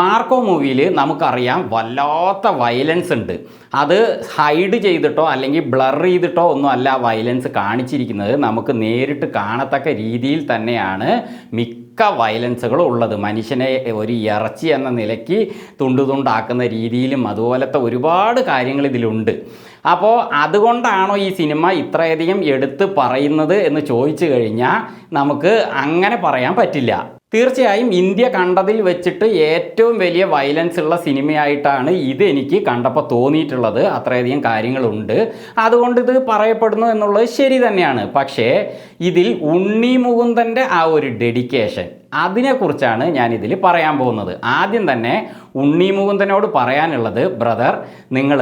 Marco മൂവിയിൽ നമുക്കറിയാം വല്ലാത്ത വയലൻസ് ഉണ്ട്. അത് ഹൈഡ് ചെയ്തിട്ടോ അല്ലെങ്കിൽ ബ്ലർ ചെയ്തിട്ടോ ഒന്നും അല്ല വയലൻസ് കാണിച്ചിരിക്കുന്നത്. നമുക്ക് നേരിട്ട് കാണത്തക്ക രീതിയിൽ തന്നെയാണ് മിക്ക വയലൻസുകളും ഉള്ളത്. മനുഷ്യനെ ഒരു ഇറച്ചി എന്ന നിലയ്ക്ക് തുണ്ടു തുണ്ടാക്കുന്ന രീതിയിലും അതുപോലത്തെ ഒരുപാട് കാര്യങ്ങൾ ഇതിലുണ്ട്. അപ്പോൾ അതുകൊണ്ടാണോ ഈ സിനിമ ഇത്രയധികം എടുത്ത് പറയുന്നത് എന്ന് ചോദിച്ചു കഴിഞ്ഞാൽ നമുക്ക് അങ്ങനെ പറയാൻ പറ്റില്ല. തീർച്ചയായും ഇന്ത്യ കണ്ടതിൽ വെച്ചിട്ട് ഏറ്റവും വലിയ വയലൻസ് ഉള്ള സിനിമയായിട്ടാണ് ഇത് എനിക്ക് കണ്ടപ്പോൾ തോന്നിയിട്ടുള്ളത്. അത്രയധികം കാര്യങ്ങളുണ്ട്. അതുകൊണ്ട് ഇത് പറയപ്പെടുന്നു എന്നുള്ളത് ശരി തന്നെയാണ്. പക്ഷേ ഇതിൽ ഉണ്ണി മുകുന്ദന്റെ ആ ഒരു ഡെഡിക്കേഷൻ അതിനെക്കുറിച്ചാണ് ഞാനിതിൽ പറയാൻ പോകുന്നത്. ആദ്യം തന്നെ ഉണ്ണി മുകുന്ദനോട് പറയാനുള്ളത് ബ്രദർ നിങ്ങൾ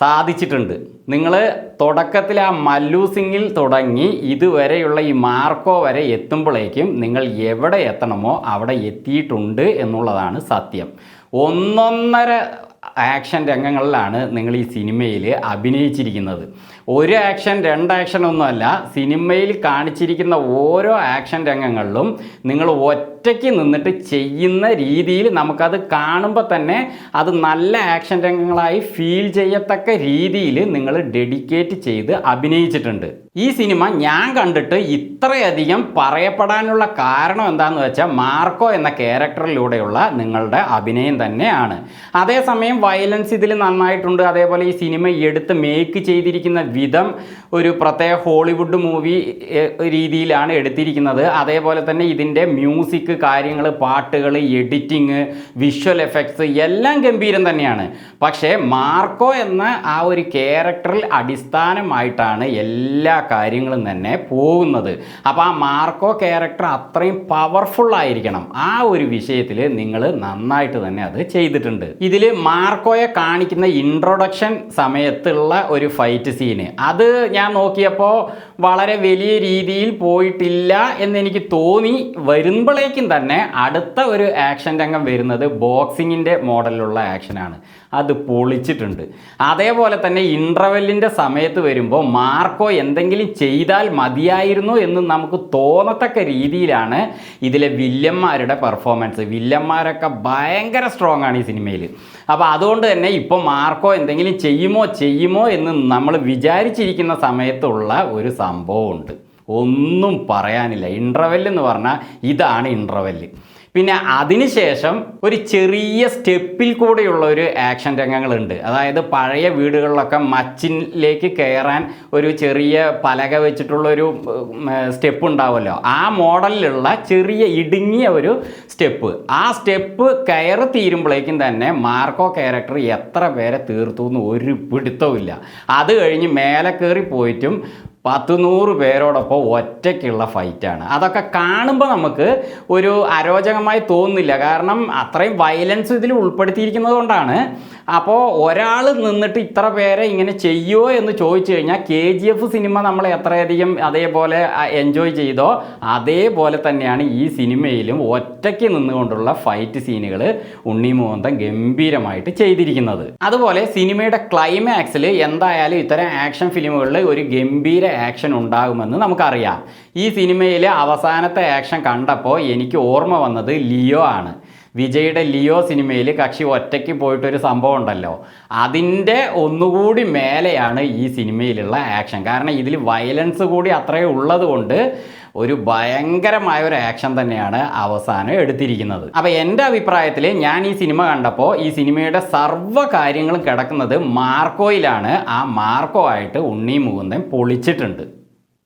സാധിച്ചിട്ടുണ്ട്. നിങ്ങൾ തുടക്കത്തിൽ ആ മല്ലു സിംഗിൽ തുടങ്ങി ഇതുവരെയുള്ള ഈ മാർക്കോ വരെ എത്തുമ്പോഴേക്കും നിങ്ങൾ എവിടെ എത്തണമോ അവിടെ എത്തിയിട്ടുണ്ട് എന്നുള്ളതാണ് സത്യം. ഒന്നൊന്നര ആക്ഷൻ രംഗങ്ങളിലാണ് നിങ്ങൾ ഈ സിനിമയിൽ അഭിനയിച്ചിരിക്കുന്നത്. ഒരു ആക്ഷൻ രണ്ട് ആക്ഷൻ ഒന്നുമല്ല സിനിമയിൽ കാണിച്ചിരിക്കുന്ന ഓരോ ആക്ഷൻ രംഗങ്ങളിലും നിങ്ങൾ ഒറ്റയ്ക്ക് നിന്നിട്ട് ചെയ്യുന്ന രീതിയിൽ നമുക്കത് കാണുമ്പോൾ തന്നെ അത് നല്ല ആക്ഷൻ രംഗങ്ങളായി ഫീൽ ചെയ്യത്തക്ക രീതിയിൽ നിങ്ങൾ ഡെഡിക്കേറ്റ് ചെയ്ത് അഭിനയിച്ചിട്ടുണ്ട്. ഈ സിനിമ ഞാൻ കണ്ടിട്ട് ഇത്രയധികം പറയപ്പെടാനുള്ള കാരണം എന്താണെന്ന് വെച്ചാൽ മാർക്കോ എന്ന ക്യാരക്ടറിലൂടെയുള്ള നിങ്ങളുടെ അഭിനയം തന്നെയാണ്. അതേസമയം വയലൻസ് ഇതിൽ നന്നായിട്ടുണ്ട്. അതേപോലെ ഈ സിനിമ എടുത്ത് മേക്ക് ചെയ്തിരിക്കുന്ന വിധം ഒരു പ്രത്യേക ഹോളിവുഡ് മൂവി രീതിയിലാണ് എടുത്തിരിക്കുന്നത്. അതേപോലെ തന്നെ ഇതിന്റെ മ്യൂസിക് കാര്യങ്ങൾ പാട്ടുകൾ എഡിറ്റിങ് വിഷ്വൽ എഫക്ട്സ് എല്ലാം ഗംഭീരം തന്നെയാണ്. പക്ഷേ മാർക്കോ എന്ന ആ ഒരു ക്യാരക്ടറിൽ അടിസ്ഥാനമായിട്ടാണ് എല്ലാ കാര്യങ്ങളും തന്നെ പോകുന്നത്. അപ്പോൾ ആ മാർക്കോ ക്യാരക്ടർ അത്രയും പവർഫുൾ ആയിരിക്കണം. ആ ഒരു വിഷയത്തിൽ നിങ്ങൾ നന്നായിട്ട് തന്നെ അത് ചെയ്തിട്ടുണ്ട്. ഇതിൽ മാർക്കോയെ കാണിക്കുന്ന ഇൻട്രൊഡക്ഷൻ സമയത്തുള്ള ഒരു ഫൈറ്റ് സീന് അത് ഞാൻ നോക്കിയപ്പോൾ വളരെ വലിയ രീതിയിൽ പോയിട്ടില്ല എന്നെനിക്ക് തോന്നി. വരുമ്പോഴേക്കും തന്നെ അടുത്ത ഒരു ആക്ഷൻ രംഗം വരുന്നത് ബോക്സിങ്ങിന്റെ മോഡലിലുള്ള ആക്ഷനാണ് അത് പൊളിച്ചിട്ടുണ്ട്. അതേപോലെ തന്നെ ഇന്റർവെല്ലിന്റെ സമയത്ത് വരുമ്പോൾ മാർക്കോ എന്തെങ്കിലും ചെയ്താൽ മതിയായിരുന്നു എന്ന് നമുക്ക് തോന്നത്തക്ക രീതിയിലാണ് ഇതിലെ വില്ലന്മാരുടെ പെർഫോമൻസ് വില്ലന്മാരൊക്കെ ഭയങ്കര സ്ട്രോങ് ആണ് ഈ സിനിമയിൽ അപ്പോൾ അതുകൊണ്ട് തന്നെ ഇപ്പോൾ മാർക്കോ എന്തെങ്കിലും ചെയ്യുമോ ചെയ്യുമോ എന്ന് നമ്മൾ വിചാരിച്ചിരിക്കുന്ന സമയത്തുള്ള ഒരു സംഭവമുണ്ട്. ഒന്നും പറയാനില്ല. ഇന്റർവെല്ല് എന്ന് പറഞ്ഞാൽ ഇതാണ് ഇന്റർവെല്ല് പിന്നെ അതിനുശേഷം ഒരു ചെറിയ സ്റ്റെപ്പിൽ കൂടെയുള്ള ഒരു ആക്ഷൻ രംഗങ്ങളുണ്ട്. അതായത് പഴയ വീടുകളിലൊക്കെ മച്ചിലേക്ക് കയറാൻ ഒരു ചെറിയ പലക വെച്ചിട്ടുള്ള ഒരു സ്റ്റെപ്പ് ഉണ്ടാവുമല്ലോ. ആ മോഡലിലുള്ള ചെറിയ ഇടുങ്ങിയ ഒരു സ്റ്റെപ്പ്. ആ സ്റ്റെപ്പ് കയറി തീരുമ്പോഴേക്കും തന്നെ മാർക്കോ ക്യാരക്ടർ എത്ര പേരെ തീർത്തു എന്ന് ഒരു പിടുത്തവും അത് കഴിഞ്ഞ് മേലെ കയറി പോയിട്ടും പത്ത് നൂറ് പേരോടൊപ്പം ഒറ്റയ്ക്കുള്ള ഫൈറ്റാണ്. അതൊക്കെ കാണുമ്പോൾ നമുക്ക് ഒരു അരോചകമായി തോന്നുന്നില്ല. കാരണം അത്രയും വയലൻസ് ഇതിൽ ഉൾപ്പെടുത്തിയിരിക്കുന്നത് കൊണ്ടാണ്. അപ്പോൾ ഒരാൾ നിന്നിട്ട് ഇത്ര പേരെ ഇങ്ങനെ ചെയ്യുമോ എന്ന് ചോദിച്ചു കഴിഞ്ഞാൽ കെ ജി എഫ് സിനിമ നമ്മൾ എത്രയധികം അതേപോലെ എൻജോയ് ചെയ്തോ അതേപോലെ തന്നെയാണ് ഈ സിനിമയിലും ഒറ്റയ്ക്ക് നിന്നുകൊണ്ടുള്ള ഫൈറ്റ് സീനുകൾ ഉണ്ണി മോഹന്തം ഗംഭീരമായിട്ട് ചെയ്തിരിക്കുന്നത്. അതുപോലെ സിനിമയുടെ ക്ലൈമാക്സിൽ എന്തായാലും ഇത്തരം ആക്ഷൻ ഫിലിമുകളിൽ ഒരു ഗംഭീര ആക്ഷൻ ഉണ്ടാകുമെന്ന് നമുക്കറിയാം. ഈ സിനിമയിലെ അവസാനത്തെ ആക്ഷൻ കണ്ടപ്പോൾ എനിക്ക് ഓർമ്മ വന്നത് ലിയോ ആണ്. വിജയുടെ ലിയോ സിനിമയിൽ കക്ഷി ഒറ്റയ്ക്ക് പോയിട്ടൊരു സംഭവം ഉണ്ടല്ലോ. അതിന്റെ ഒന്നുകൂടി മേലെയാണ് ഈ സിനിമയിലുള്ള ആക്ഷൻ. കാരണം ഇതിൽ വയലൻസ് കൂടി അത്രയും ഉള്ളതുകൊണ്ട് ഒരു ഭയങ്കരമായ ഒരു ആക്ഷൻ തന്നെയാണ് അവസാനം എടുത്തിരിക്കുന്നത്. അപ്പോൾ എന്റെ അഭിപ്രായത്തിൽ ഞാൻ ഈ സിനിമ കണ്ടപ്പോൾ ഈ സിനിമയുടെ സർവ കാര്യങ്ങളും കിടക്കുന്നത് മാർക്കോയിലാണ്. ആ മാർക്കോ ആയിട്ട് ഉണ്ണി മുകുന്ദൻ പൊളിച്ചിട്ടുണ്ട്.